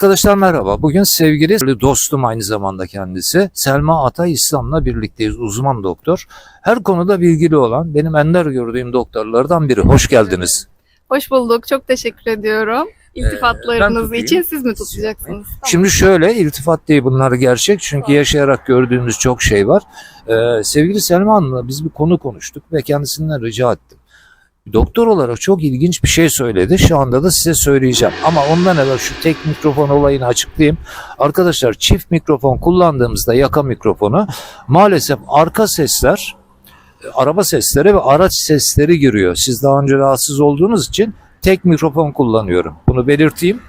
Arkadaşlar merhaba. Bugün sevgili dostum aynı zamanda kendisi Selma Atay İslam'la birlikteyiz. Uzman doktor. Her konuda bilgili olan benim ender gördüğüm doktorlardan biri. Hoş geldiniz. Hoş bulduk. Çok teşekkür ediyorum. ben İltifatlarınız tutayım. için siz mi tutacaksınız? Tamam. Şimdi şöyle iltifat değil bunlar gerçek. Çünkü yaşayarak gördüğümüz çok şey var. Ee, sevgili Selma Hanım'la biz bir konu konuştuk ve kendisinden rica ettim. Doktor olarak çok ilginç bir şey söyledi. Şu anda da size söyleyeceğim. Ama ondan evvel şu tek mikrofon olayını açıklayayım. Arkadaşlar çift mikrofon kullandığımızda yaka mikrofonu maalesef arka sesler araba sesleri ve araç sesleri giriyor. Siz daha önce rahatsız olduğunuz için tek mikrofon kullanıyorum. Bunu belirteyim.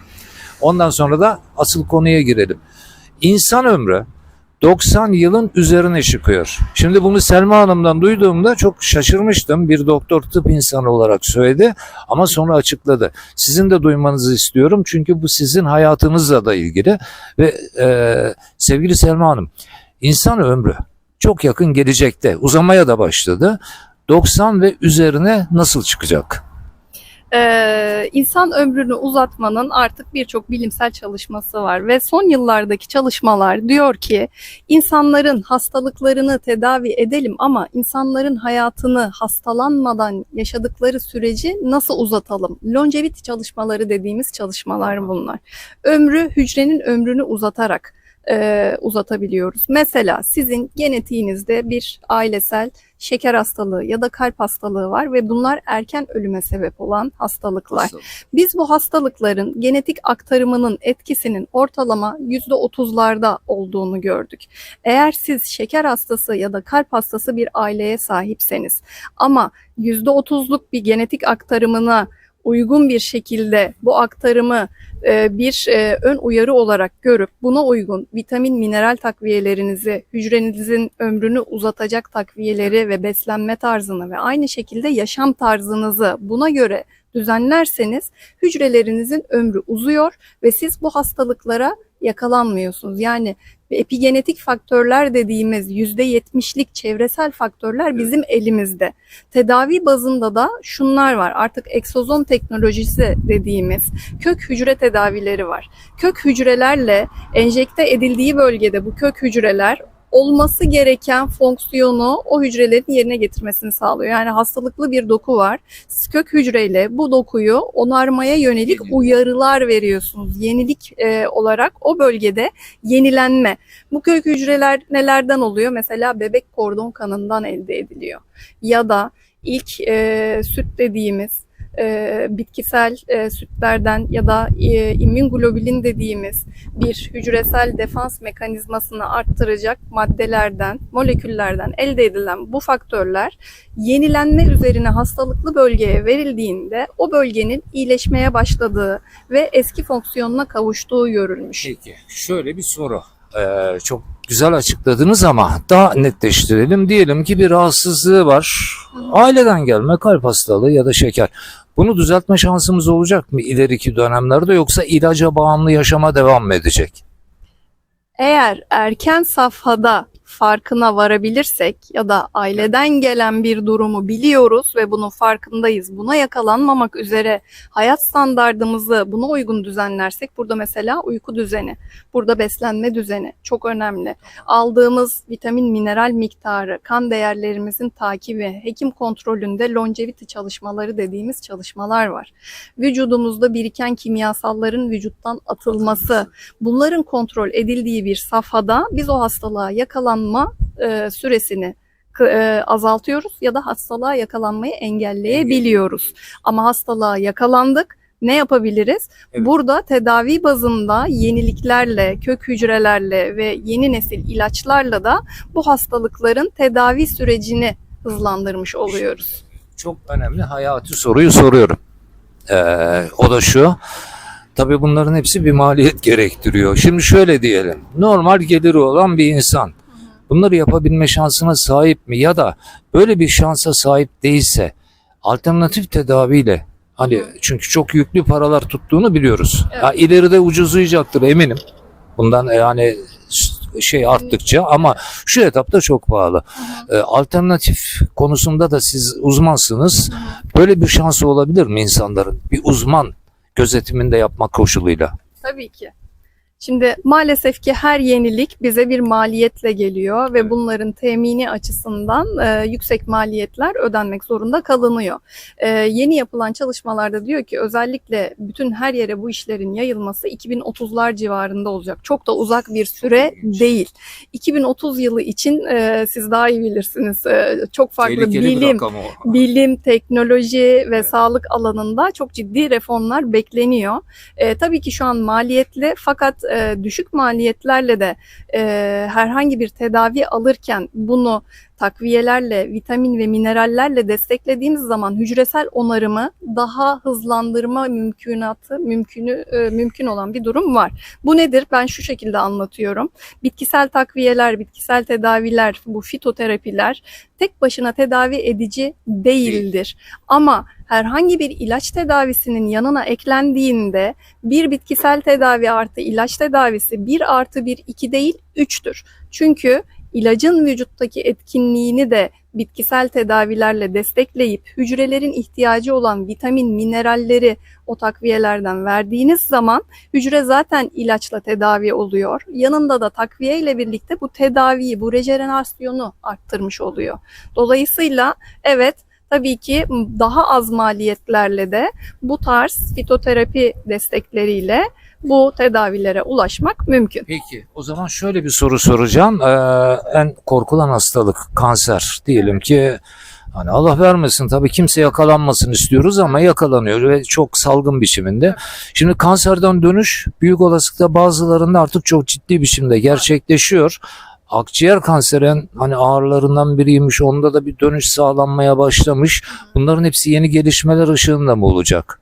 Ondan sonra da asıl konuya girelim. İnsan ömrü 90 yılın üzerine çıkıyor. Şimdi bunu Selma Hanım'dan duyduğumda çok şaşırmıştım. Bir doktor tıp insanı olarak söyledi ama sonra açıkladı. Sizin de duymanızı istiyorum çünkü bu sizin hayatınızla da ilgili ve e, sevgili Selma Hanım insan ömrü çok yakın gelecekte uzamaya da başladı. 90 ve üzerine nasıl çıkacak? Ee, insan ömrünü uzatmanın artık birçok bilimsel çalışması var ve son yıllardaki çalışmalar diyor ki insanların hastalıklarını tedavi edelim ama insanların hayatını hastalanmadan yaşadıkları süreci nasıl uzatalım? Longevity çalışmaları dediğimiz çalışmalar bunlar. Ömrü hücrenin ömrünü uzatarak e, uzatabiliyoruz. Mesela sizin genetiğinizde bir ailesel şeker hastalığı ya da kalp hastalığı var ve bunlar erken ölüme sebep olan hastalıklar. Biz bu hastalıkların genetik aktarımının etkisinin ortalama %30'larda olduğunu gördük. Eğer siz şeker hastası ya da kalp hastası bir aileye sahipseniz ama %30'luk bir genetik aktarımına uygun bir şekilde bu aktarımı e, bir e, ön uyarı olarak görüp buna uygun vitamin mineral takviyelerinizi, hücrenizin ömrünü uzatacak takviyeleri ve beslenme tarzını ve aynı şekilde yaşam tarzınızı buna göre düzenlerseniz hücrelerinizin ömrü uzuyor ve siz bu hastalıklara yakalanmıyorsunuz. Yani epigenetik faktörler dediğimiz %70'lik çevresel faktörler bizim elimizde. Tedavi bazında da şunlar var. Artık eksozom teknolojisi dediğimiz kök hücre tedavileri var. Kök hücrelerle enjekte edildiği bölgede bu kök hücreler olması gereken fonksiyonu o hücrelerin yerine getirmesini sağlıyor. Yani hastalıklı bir doku var. Siz kök hücreyle bu dokuyu onarmaya yönelik uyarılar veriyorsunuz. Yenilik e, olarak o bölgede yenilenme. Bu kök hücreler nelerden oluyor? Mesela bebek kordon kanından elde ediliyor. Ya da ilk e, süt dediğimiz e, bitkisel e, sütlerden ya da e, immünoglobulin dediğimiz bir hücresel defans mekanizmasını arttıracak maddelerden, moleküllerden elde edilen bu faktörler yenilenme üzerine hastalıklı bölgeye verildiğinde o bölgenin iyileşmeye başladığı ve eski fonksiyonuna kavuştuğu görülmüş. Peki şöyle bir soru. Ee, çok güzel açıkladınız ama daha netleştirelim. Diyelim ki bir rahatsızlığı var. Aileden gelme kalp hastalığı ya da şeker. Bunu düzeltme şansımız olacak mı ileriki dönemlerde yoksa ilaca bağımlı yaşama devam mı edecek? Eğer erken safhada farkına varabilirsek ya da aileden gelen bir durumu biliyoruz ve bunun farkındayız. Buna yakalanmamak üzere hayat standardımızı buna uygun düzenlersek burada mesela uyku düzeni, burada beslenme düzeni çok önemli. Aldığımız vitamin mineral miktarı, kan değerlerimizin takibi, hekim kontrolünde longevity çalışmaları dediğimiz çalışmalar var. Vücudumuzda biriken kimyasalların vücuttan atılması, bunların kontrol edildiği bir safhada biz o hastalığa yakalanma e, süresini e, azaltıyoruz ya da hastalığa yakalanmayı engelleyebiliyoruz. Ama hastalığa yakalandık ne yapabiliriz? Evet. Burada tedavi bazında yeniliklerle, kök hücrelerle ve yeni nesil ilaçlarla da bu hastalıkların tedavi sürecini hızlandırmış oluyoruz. Çok önemli hayati soruyu soruyorum. Ee, o da şu. Tabii bunların hepsi bir maliyet gerektiriyor. Şimdi şöyle diyelim. Normal geliri olan bir insan bunları yapabilme şansına sahip mi ya da böyle bir şansa sahip değilse alternatif tedaviyle hani çünkü çok yüklü paralar tuttuğunu biliyoruz. Evet. Ha, ileride ucuzayacaktır eminim. Bundan yani şey arttıkça ama şu etapta çok pahalı. Ee, alternatif konusunda da siz uzmansınız. Böyle bir şansı olabilir mi insanların? Bir uzman gözetiminde yapmak koşuluyla. Tabii ki. Şimdi maalesef ki her yenilik bize bir maliyetle geliyor ve bunların temini açısından e, yüksek maliyetler ödenmek zorunda kalınıyor. E, yeni yapılan çalışmalarda diyor ki özellikle bütün her yere bu işlerin yayılması 2030'lar civarında olacak. Çok da uzak bir süre değil. 2030 yılı için e, siz daha iyi bilirsiniz. E, çok farklı Tehlikeli bilim, bilim, teknoloji ve Evet. sağlık alanında çok ciddi reformlar bekleniyor. E, tabii ki şu an maliyetli fakat e, düşük maliyetlerle de e, herhangi bir tedavi alırken bunu takviyelerle, vitamin ve minerallerle desteklediğimiz zaman hücresel onarımı daha hızlandırma mümkünatı mümkünü e, mümkün olan bir durum var. Bu nedir? Ben şu şekilde anlatıyorum. Bitkisel takviyeler, bitkisel tedaviler, bu fitoterapiler tek başına tedavi edici değildir. Ama herhangi bir ilaç tedavisinin yanına eklendiğinde bir bitkisel tedavi artı ilaç tedavisi 1 artı 1 2 değil 3'tür. Çünkü ilacın vücuttaki etkinliğini de bitkisel tedavilerle destekleyip hücrelerin ihtiyacı olan vitamin, mineralleri o takviyelerden verdiğiniz zaman hücre zaten ilaçla tedavi oluyor. Yanında da takviye ile birlikte bu tedaviyi, bu rejenerasyonu arttırmış oluyor. Dolayısıyla evet tabii ki daha az maliyetlerle de bu tarz fitoterapi destekleriyle bu tedavilere ulaşmak mümkün. Peki o zaman şöyle bir soru soracağım. Ee, en korkulan hastalık kanser diyelim ki hani Allah vermesin tabii kimse yakalanmasın istiyoruz ama yakalanıyor ve çok salgın biçiminde. Şimdi kanserden dönüş büyük olasılıkla bazılarında artık çok ciddi biçimde gerçekleşiyor. Akciğer kanserin hani ağırlarından biriymiş. Onda da bir dönüş sağlanmaya başlamış. Bunların hepsi yeni gelişmeler ışığında mı olacak?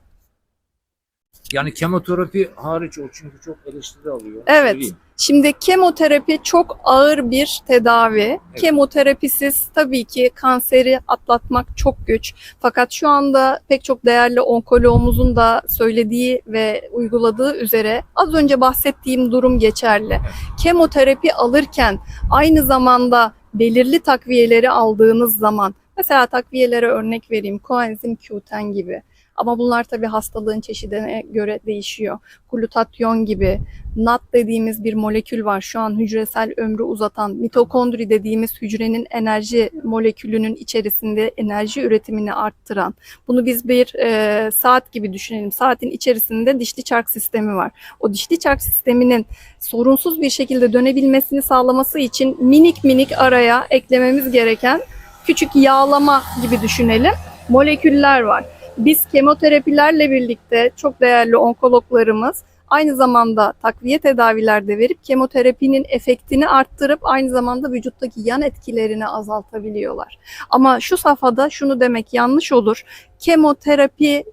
Yani kemoterapi hariç o çünkü çok eleştiri alıyor. Evet. Söyleyeyim. Şimdi kemoterapi çok ağır bir tedavi. Kemoterapisiz tabii ki kanseri atlatmak çok güç. Fakat şu anda pek çok değerli onkoloğumuzun da söylediği ve uyguladığı üzere az önce bahsettiğim durum geçerli. Kemoterapi alırken aynı zamanda belirli takviyeleri aldığınız zaman mesela takviyelere örnek vereyim koenzim Q10 gibi. Ama bunlar tabii hastalığın çeşidine göre değişiyor. Glutatyon gibi, NAT dediğimiz bir molekül var. Şu an hücresel ömrü uzatan, mitokondri dediğimiz hücrenin enerji molekülünün içerisinde enerji üretimini arttıran. Bunu biz bir e, saat gibi düşünelim. Saatin içerisinde dişli çark sistemi var. O dişli çark sisteminin sorunsuz bir şekilde dönebilmesini sağlaması için minik minik araya eklememiz gereken küçük yağlama gibi düşünelim. Moleküller var. Biz kemoterapilerle birlikte çok değerli onkologlarımız aynı zamanda takviye tedaviler de verip kemoterapinin efektini arttırıp aynı zamanda vücuttaki yan etkilerini azaltabiliyorlar. Ama şu safhada şunu demek yanlış olur. Kemoterapi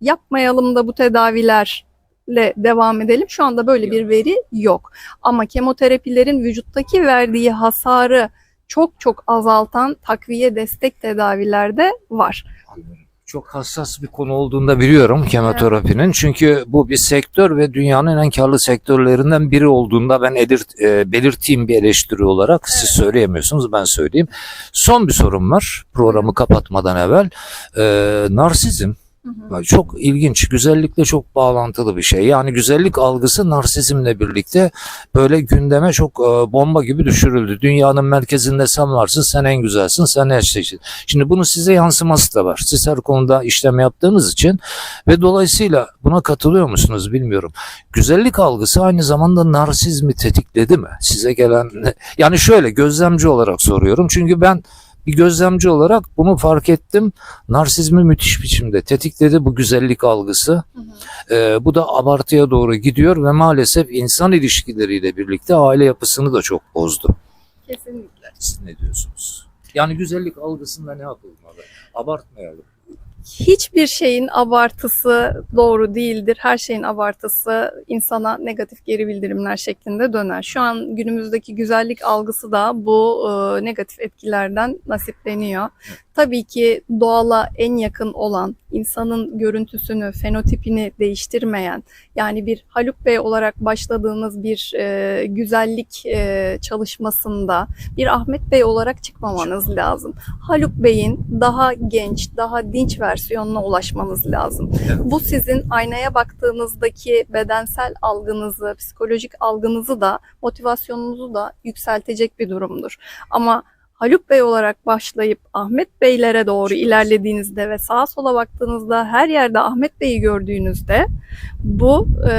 yapmayalım da bu tedavilerle devam edelim. Şu anda böyle bir veri yok. Ama kemoterapilerin vücuttaki verdiği hasarı çok çok azaltan takviye destek tedaviler de var. Anlıyorum. Çok hassas bir konu olduğunu da biliyorum kemoterapinin. Çünkü bu bir sektör ve dünyanın en karlı sektörlerinden biri olduğunda ben elirt, e, belirteyim bir eleştiri olarak. Siz söyleyemiyorsunuz ben söyleyeyim. Son bir sorum var programı kapatmadan evvel. E, narsizm çok ilginç, güzellikle çok bağlantılı bir şey. Yani güzellik algısı narsizmle birlikte böyle gündeme çok e, bomba gibi düşürüldü. Dünyanın merkezinde sen varsın, sen en güzelsin, sen her şeysin. Şimdi bunun size yansıması da var. Siz her konuda işlem yaptığınız için ve dolayısıyla buna katılıyor musunuz bilmiyorum. Güzellik algısı aynı zamanda narsizmi tetikledi mi? Size gelen yani şöyle gözlemci olarak soruyorum. Çünkü ben bir gözlemci olarak bunu fark ettim. Narsizmi müthiş biçimde tetikledi bu güzellik algısı. Ee, bu da abartıya doğru gidiyor ve maalesef insan ilişkileriyle birlikte aile yapısını da çok bozdu. Kesinlikle. Siz ne diyorsunuz? Yani güzellik algısında ne yapılmalı? Abartmayalım. Hiçbir şeyin abartısı doğru değildir. Her şeyin abartısı insana negatif geri bildirimler şeklinde döner. Şu an günümüzdeki güzellik algısı da bu e, negatif etkilerden nasipleniyor. Tabii ki doğala en yakın olan insanın görüntüsünü, fenotipini değiştirmeyen, yani bir Haluk Bey olarak başladığınız bir e, güzellik e, çalışmasında bir Ahmet Bey olarak çıkmamanız lazım. Haluk Bey'in daha genç, daha dinç versiyonuna ulaşmanız lazım. Bu sizin aynaya baktığınızdaki bedensel algınızı, psikolojik algınızı da, motivasyonunuzu da yükseltecek bir durumdur. Ama Haluk Bey olarak başlayıp Ahmet Beylere doğru ilerlediğinizde ve sağa sola baktığınızda her yerde Ahmet Bey'i gördüğünüzde bu e,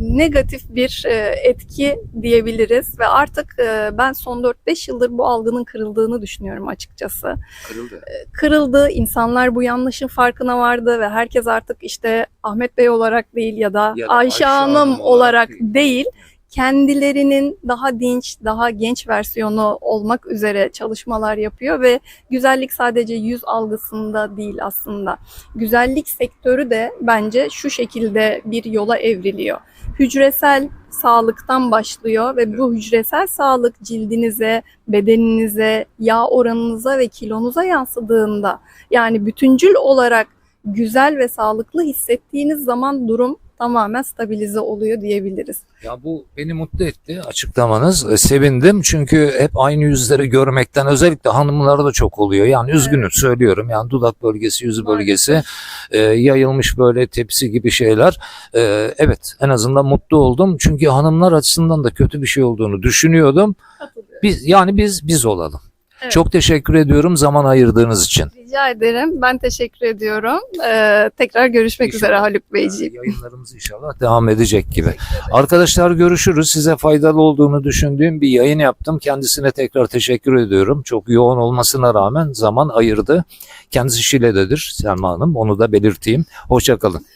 negatif bir e, etki diyebiliriz ve artık e, ben son 4-5 yıldır bu algının kırıldığını düşünüyorum açıkçası Kırıldı. kırıldı. İnsanlar bu yanlışın farkına vardı ve herkes artık işte Ahmet Bey olarak değil ya da, Ya da Ayşe, Ayşe Hanım, Hanım olarak olarak değil. değil. Kendilerinin daha dinç, daha genç versiyonu olmak üzere çalışmalar yapıyor ve güzellik sadece yüz algısında değil aslında. Güzellik sektörü de bence şu şekilde bir yola evriliyor. Hücresel sağlıktan başlıyor ve bu hücresel sağlık cildinize, bedeninize, yağ oranınıza ve kilonuza yansıdığında yani bütüncül olarak güzel ve sağlıklı hissettiğiniz zaman durum tamamen stabilize oluyor diyebiliriz. Ya bu beni mutlu etti açıklamanız. E, Sevindim çünkü hep aynı yüzleri görmekten özellikle hanımlarda çok oluyor. Yani üzgünüm söylüyorum. Yani dudak bölgesi, yüz bölgesi e, yayılmış böyle tepsi gibi şeyler. E, evet en azından mutlu oldum. Çünkü hanımlar açısından da kötü bir şey olduğunu düşünüyordum. Biz yani biz biz olalım. Evet. Çok teşekkür ediyorum zaman ayırdığınız için. Rica ederim. Ben teşekkür ediyorum. Ee, tekrar görüşmek İnşallah. üzere Haluk Beyciğim. Yayınlarımız inşallah devam edecek gibi. Arkadaşlar görüşürüz. Size faydalı olduğunu düşündüğüm bir yayın yaptım. Kendisine tekrar teşekkür ediyorum. Çok yoğun olmasına rağmen zaman ayırdı. Kendisi Şile'dedir Selma Hanım. Onu da belirteyim. Hoşçakalın.